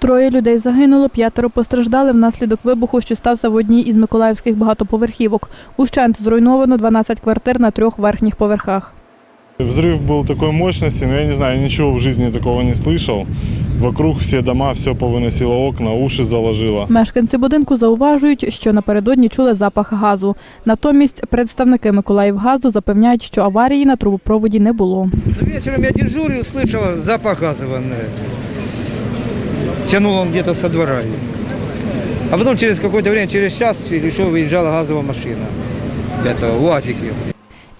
Троє людей загинуло, п'ятеро постраждали внаслідок вибуху, що стався в одній із миколаївських багатоповерхівок. Ущент зруйновано 12 квартир на трьох верхніх поверхах. Взрыв был такой мощности, но я не знаю, ничего в жизни такого не слышал. Вокруг все дома, все повыносило окна, уши заложило. Мешканці будинку зауважують, що напередодні чули запах газу. Натомість представники Миколаївгазу запевняють, що аварії на трубопроводі не було. Ну, Вечером я дежурил, слышал запах газового. Тянул он где-то со двора. А потом через какое-то время, через час или что, выезжала газовая машина. Это УАЗики.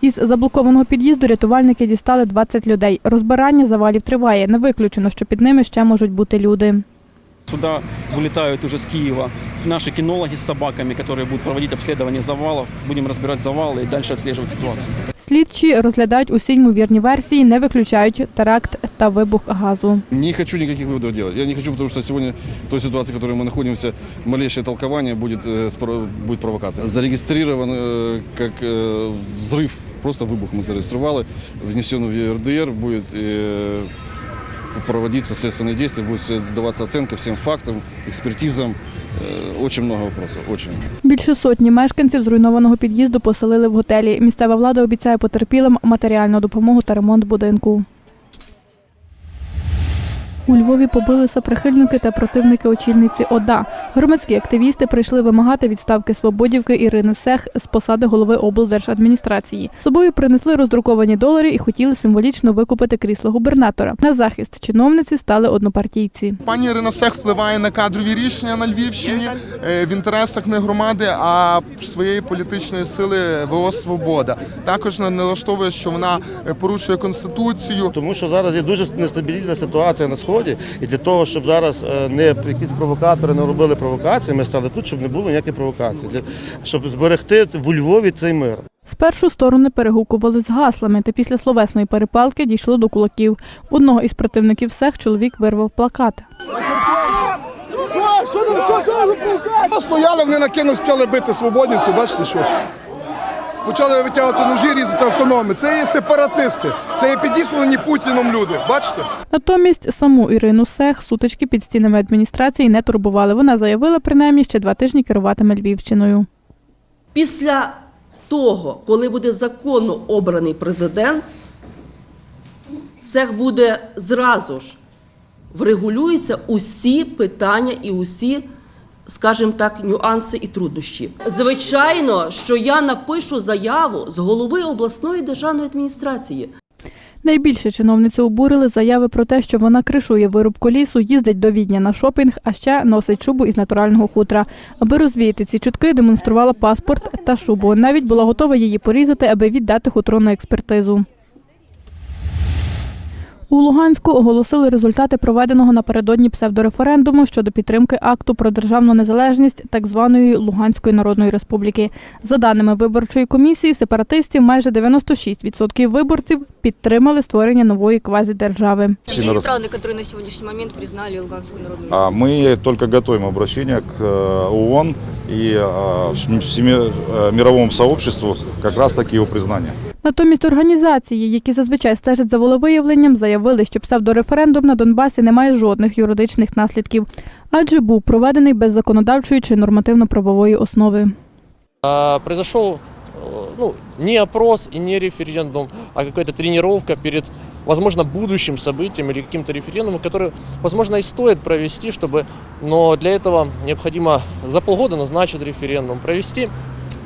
Із заблокованого під'їзду рятувальники дістали 20 людей. Розбирання завалів триває. Не виключено, що під ними ще можуть бути люди. Сюда вылетают уже с Киева наши кинологи с собаками, которые будут проводить обследование завалов. Будем разбирать завалы и дальше отслеживать ситуацию. Слідчі розглядають усі ймовірні версії, не виключають теракт та вибух газу. Не хочу никаких выводов делать. Я не хочу, потому что сегодня в той ситуации, в которой мы находимся, малейшее толкование будет, э, спро- будет провокация. Зарегистрирован э, как э, взрыв, просто выбух мы зарегистрировали, внесен в ЕРДР, будет э, проводиться следственные действия, будет даваться оценка всем фактам, экспертизам. Э, Очень много вопросов, очень. Більше сотні мешканців зруйнованого під'їзду поселили в готелі. Місцева влада обіцяє потерпілим матеріальну допомогу та ремонт будинку. У Львові побилися прихильники та противники очільниці ОДА. Громадські активісти прийшли вимагати відставки свободівки Ірини Сех з посади голови облдержадміністрації. З собою принесли роздруковані долари і хотіли символічно викупити крісло губернатора. На захист чиновниці стали однопартійці. Пані Ірина Сех впливає на кадрові рішення на Львівщині е, в інтересах не громади, а своєї політичної сили ВО Свобода. Також не налаштовує, що вона е, порушує конституцію. Тому що зараз є дуже нестабільна ситуація на сході, і для того, щоб зараз е, не якісь провокатори не робили провокації, ми стали тут, щоб не було ніяких провокацій, для щоб зберегти у Львові цей мир. Спершу сторони перегукували з гаслами, та після словесної перепалки дійшло до кулаків. В одного із противників всех чоловік вирвав плакат. Стояли, вони на кинулись, почали бити свободівців, бачите що? Почали витягувати ножі, різати автономи. Це є сепаратисти, це є підіслані Путіном люди. Бачите? Натомість саму Ірину Сех сутички під стінами адміністрації не турбували. Вона заявила, принаймні ще два тижні керуватиме Львівщиною. Після того, коли буде законно обраний президент, СЕХ буде зразу ж врегулюються усі питання і усі, скажімо так, нюанси і труднощі. Звичайно, що я напишу заяву з голови обласної державної адміністрації. Найбільше чиновницю обурили заяви про те, що вона кришує вирубку лісу, їздить до Відня на шопінг, а ще носить шубу із натурального хутра. Аби розвіяти ці чутки, демонструвала паспорт та шубу. Навіть була готова її порізати, аби віддати хутро на експертизу. У Луганську оголосили результати проведеного напередодні псевдореферендуму щодо підтримки акту про державну незалежність так званої Луганської Народної Республіки. За даними виборчої комісії, сепаратистів майже 96% виборців підтримали створення нової квазідержави. Есть страны, которые на сегодняшний момент признали Луганскую народную А Мы только готовим обращение к э, ООН и э, всеми- э, мировому сообществу как раз таки о признании. Натомість організації, які зазвичай стежать за волевиявленням, заявили, що псевдореферендум на Донбасі не має жодних юридичних наслідків, адже був проведений без законодавчої чи нормативно-правової основи. А, произошел э, ну, не опрос и не референдум, а какая-то тренировка перед, возможно, будущим событием или каким-то референдумом, который, возможно, и стоит провести, чтобы, но для этого необходимо за полгода назначить референдум, провести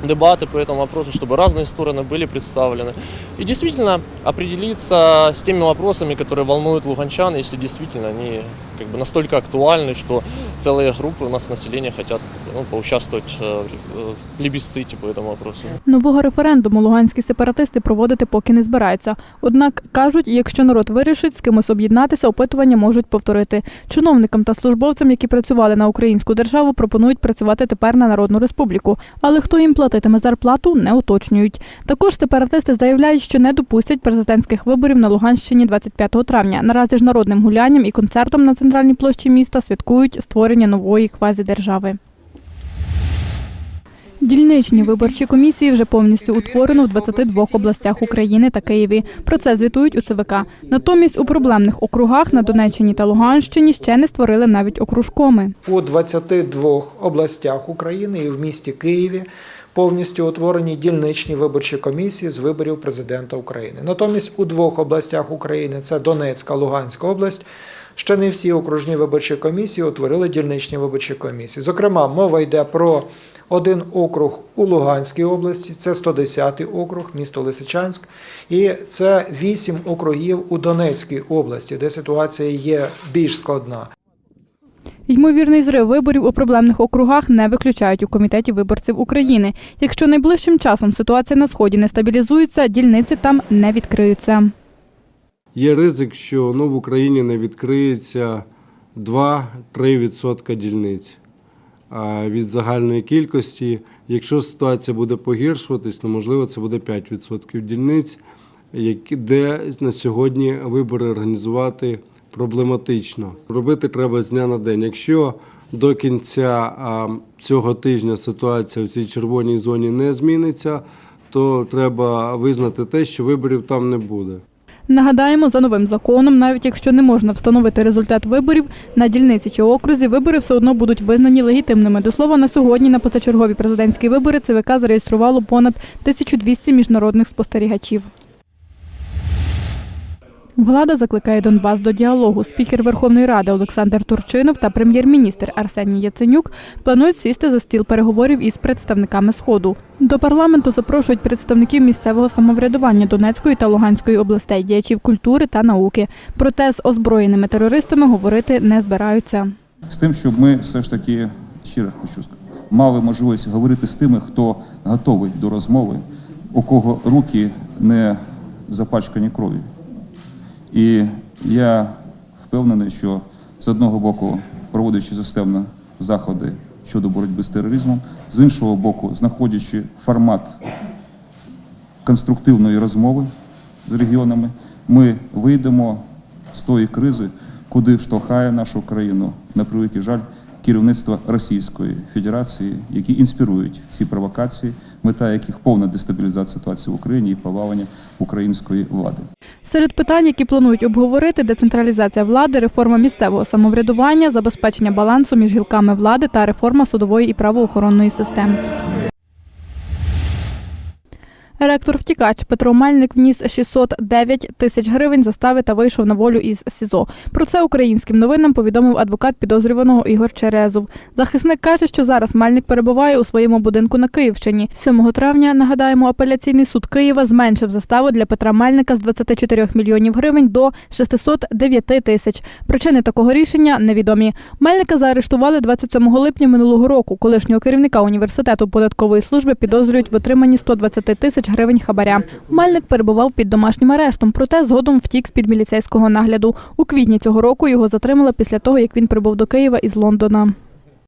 дебаты по этому вопросу, чтобы разные стороны были представлены. И действительно определиться с теми вопросами, которые волнуют луганчан, если действительно они как бы настолько актуальны, что целые группы у нас населения хотят ну, поучаствовать э, в плебисците по этому вопросу. Нового референдуму луганські сепаратисти проводити поки не збираються. Однак кажуть, якщо народ вирішить з кимось об'єднатися, опитування можуть повторити. Чиновникам та службовцям, які працювали на українську державу, пропонують працювати тепер на народну республіку. Але хто їм платитиме зарплату, не уточнюють. Також сепаратисти заявляють, що не допустять президентських виборів на Луганщині 25 травня. Наразі ж народним гулянням і концертом на центральній площі міста святкують створення нової квазідержави. Дільничні виборчі комісії вже повністю утворено в 22 областях України та Києві. Про це звітують у ЦВК. Натомість у проблемних округах на Донеччині та Луганщині ще не створили навіть окружкоми. У 22 областях України і в місті Києві повністю утворені дільничні виборчі комісії з виборів президента України. Натомість у двох областях України це Донецька, Луганська область. Ще не всі окружні виборчі комісії утворили дільничні виборчі комісії. Зокрема, мова йде про один округ у Луганській області, це 110-й округ, місто Лисичанськ, і це вісім округів у Донецькій області, де ситуація є більш складна. Ймовірний зрив виборів у проблемних округах не виключають у комітеті виборців України. Якщо найближчим часом ситуація на сході не стабілізується, дільниці там не відкриються. Є ризик, що ну, в Україні не відкриється 2-3% дільниць від загальної кількості. Якщо ситуація буде погіршуватись, то можливо це буде 5% дільниць, де на сьогодні вибори організувати проблематично. Робити треба з дня на день. Якщо до кінця цього тижня ситуація в цій червоній зоні не зміниться, то треба визнати те, що виборів там не буде. Нагадаємо, за новим законом, навіть якщо не можна встановити результат виборів на дільниці чи окрузі, вибори все одно будуть визнані легітимними. До слова, на сьогодні на позачергові президентські вибори ЦВК зареєструвало понад 1200 міжнародних спостерігачів. Влада закликає Донбас до діалогу. Спікер Верховної Ради Олександр Турчинов та прем'єр-міністр Арсеній Яценюк планують сісти за стіл переговорів із представниками Сходу. До парламенту запрошують представників місцевого самоврядування Донецької та Луганської областей, діячів культури та науки. Проте з озброєними терористами говорити не збираються. з тим, щоб ми все ж таки, ще раз хочу мали можливість говорити з тими, хто готовий до розмови, у кого руки не запачкані кров'ю. І я впевнений, що з одного боку, проводячи системно заходи щодо боротьби з тероризмом, з іншого боку, знаходячи формат конструктивної розмови з регіонами, ми вийдемо з тої кризи, куди штовхає нашу країну, на превеликий жаль, керівництво Російської Федерації, які інспірують ці провокації, мета яких повна дестабілізація ситуації в Україні і повалення української влади. Серед питань, які планують обговорити, децентралізація влади, реформа місцевого самоврядування, забезпечення балансу між гілками влади та реформа судової і правоохоронної системи. Ректор втікач Петро Мальник вніс 609 тисяч гривень застави та вийшов на волю із СІЗО. Про це українським новинам повідомив адвокат підозрюваного Ігор Черезов. Захисник каже, що зараз Мальник перебуває у своєму будинку на Київщині. 7 травня, нагадаємо, апеляційний суд Києва зменшив заставу для Петра Мальника з 24 мільйонів гривень до 609 тисяч. Причини такого рішення невідомі. Мельника заарештували 27 липня минулого року. Колишнього керівника університету податкової служби підозрюють в отриманні 120 тисяч гривень хабаря. Мельник перебував під домашнім арештом, проте згодом втік з під міліцейського нагляду. У квітні цього року його затримали після того, як він прибув до Києва із Лондона.